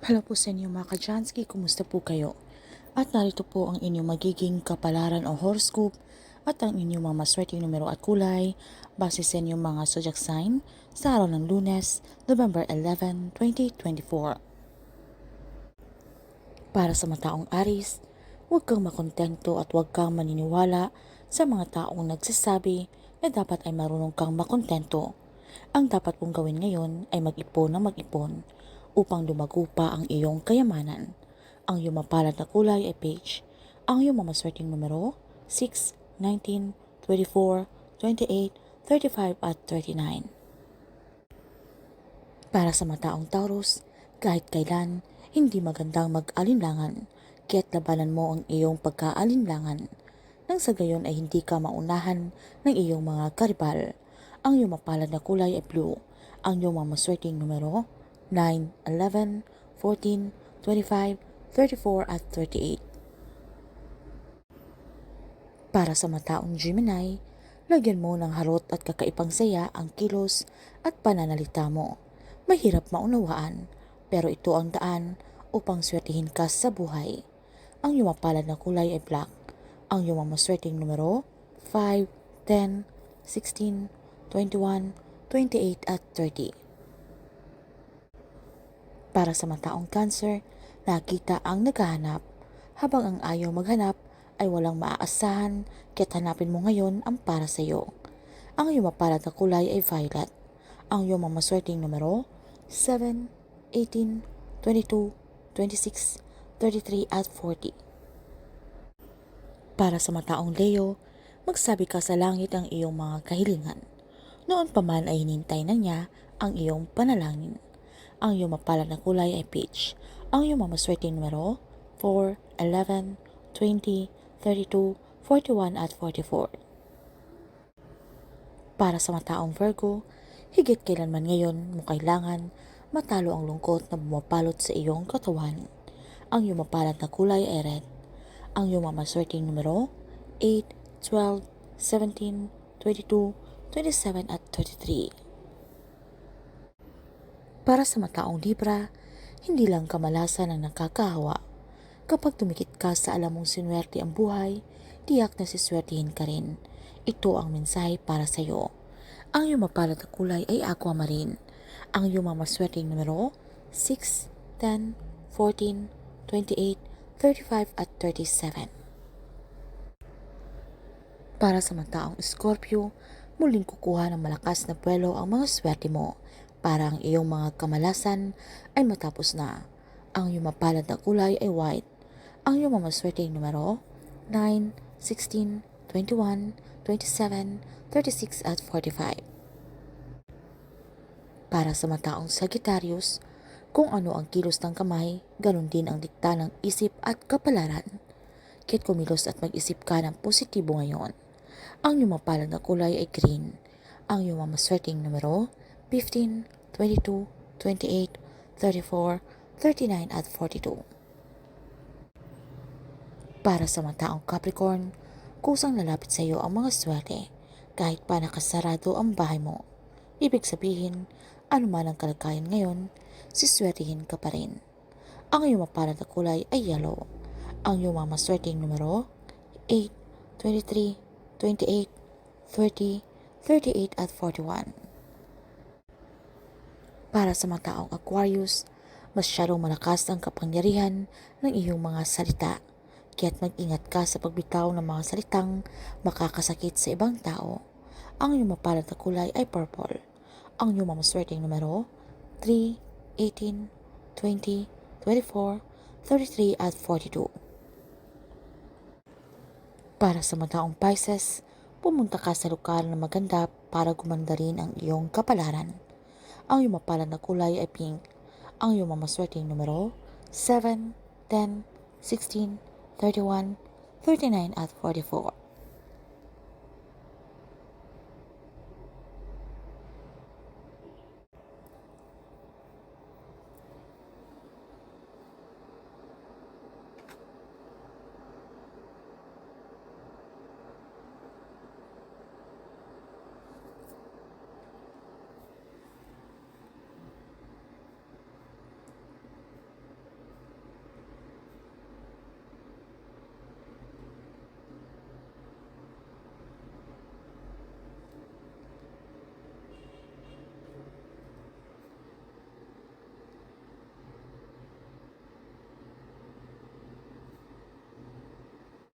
Hello po sa inyo mga kajansky, kumusta po kayo? At narito po ang inyong magiging kapalaran o horoscope at ang inyong mga maswerteng numero at kulay base sa inyong mga zodiac sign sa araw ng lunes, November 11, 2024. Para sa mataong Aris, huwag kang makontento at huwag kang maniniwala sa mga taong nagsasabi na dapat ay marunong kang makontento. Ang dapat mong gawin ngayon ay mag-ipon ng mag-ipon upang lumago ang iyong kayamanan. Ang iyong mapalad na kulay ay beige. Ang iyong mamaswerteng numero 6, 19, 24, 28, 35 at 39. Para sa mataong Taurus, kahit kailan, hindi magandang mag-alinlangan, kaya't labanan mo ang iyong pagkaalinlangan. Nang sa gayon ay hindi ka maunahan ng iyong mga karibal. Ang iyong mapalad na kulay ay blue. Ang iyong mamaswerteng numero 9, 11, 14, 25, 34 at 38. Para sa mataong Gemini, lagyan mo ng harot at kakaipang saya ang kilos at pananalita mo. Mahirap maunawaan, pero ito ang daan upang swertihin ka sa buhay. Ang iyong mapalad na kulay ay black. Ang iyong mamaswerteng numero 5, 10, 16, 21, 28 at 30. Para sa mataong cancer, nakita ang naghahanap. Habang ang ayaw maghanap ay walang maaasahan, kaya't hanapin mo ngayon ang para sa iyo. Ang iyong mapalad na kulay ay violet. Ang iyong mamaswerteng numero 7, 18, 22, 26, 33 at 40. Para sa mataong Leo, magsabi ka sa langit ang iyong mga kahilingan. Noon pa man ay hinintay na niya ang iyong panalangin. Ang iyong mapalad na kulay ay peach. Ang iyong mamaswerteng numero 4, 11, 20, 32, 41 at 44. Para sa mataong Virgo, higit kailanman ngayon mo kailangan matalo ang lungkot na bumapalot sa iyong katawan. Ang iyong mapalad na kulay ay red. Ang iyong mamaswerteng numero 8, 12, 17, 22, 27 at 33. Para sa mataong Libra, hindi lang kamalasan ang nakakahawa. Kapag tumikit ka sa alam mong sinwerte ang buhay, tiyak na siswertihin ka rin. Ito ang mensahe para sa iyo. Ang iyong mapalad na kulay ay aquamarine. Ang iyong mamaswerteng numero 6, 10, 14, 28, 35 at 37. Para sa mga taong Scorpio, muling kukuha ng malakas na buwelo ang mga swerte mo para ang iyong mga kamalasan ay matapos na. Ang iyong mapalad na kulay ay white. Ang iyong mamaswerteng numero 9, 16, 21, 27, 36 at 45. Para sa mataong Sagittarius, kung ano ang kilos ng kamay, ganun din ang dikta ng isip at kapalaran. Kit kumilos at mag-isip ka ng positibo ngayon. Ang iyong mapalad na kulay ay green. Ang iyong mamaswerteng numero 15, 22, 28, 34, 39 at 42. Para sa mataong Capricorn, kusang lalapit sa iyo ang mga swerte kahit pa nakasarado ang bahay mo. Ibig sabihin, anuman ang kalagayan ngayon, siswertihin ka pa rin. Ang iyong mapalad na kulay ay yellow. Ang iyong mamaswerteng numero 8, 23, 28, 30, 38 at 41. Para sa mataong Aquarius, masyadong malakas ang kapangyarihan ng iyong mga salita. Kaya't mag-ingat ka sa pagbitaw ng mga salitang makakasakit sa ibang tao. Ang iyong mapalad na kulay ay purple. Ang iyong mamaswerteng numero 3, 18, 20, 24, 33 at 42. Para sa mataong Pisces, pumunta ka sa lokal na maganda para gumanda rin ang iyong kapalaran. Ang iyong mapalad na kulay ay pink. Ang iyong mamaswerteng numero 7, 10, 16, 31, 39 at 44.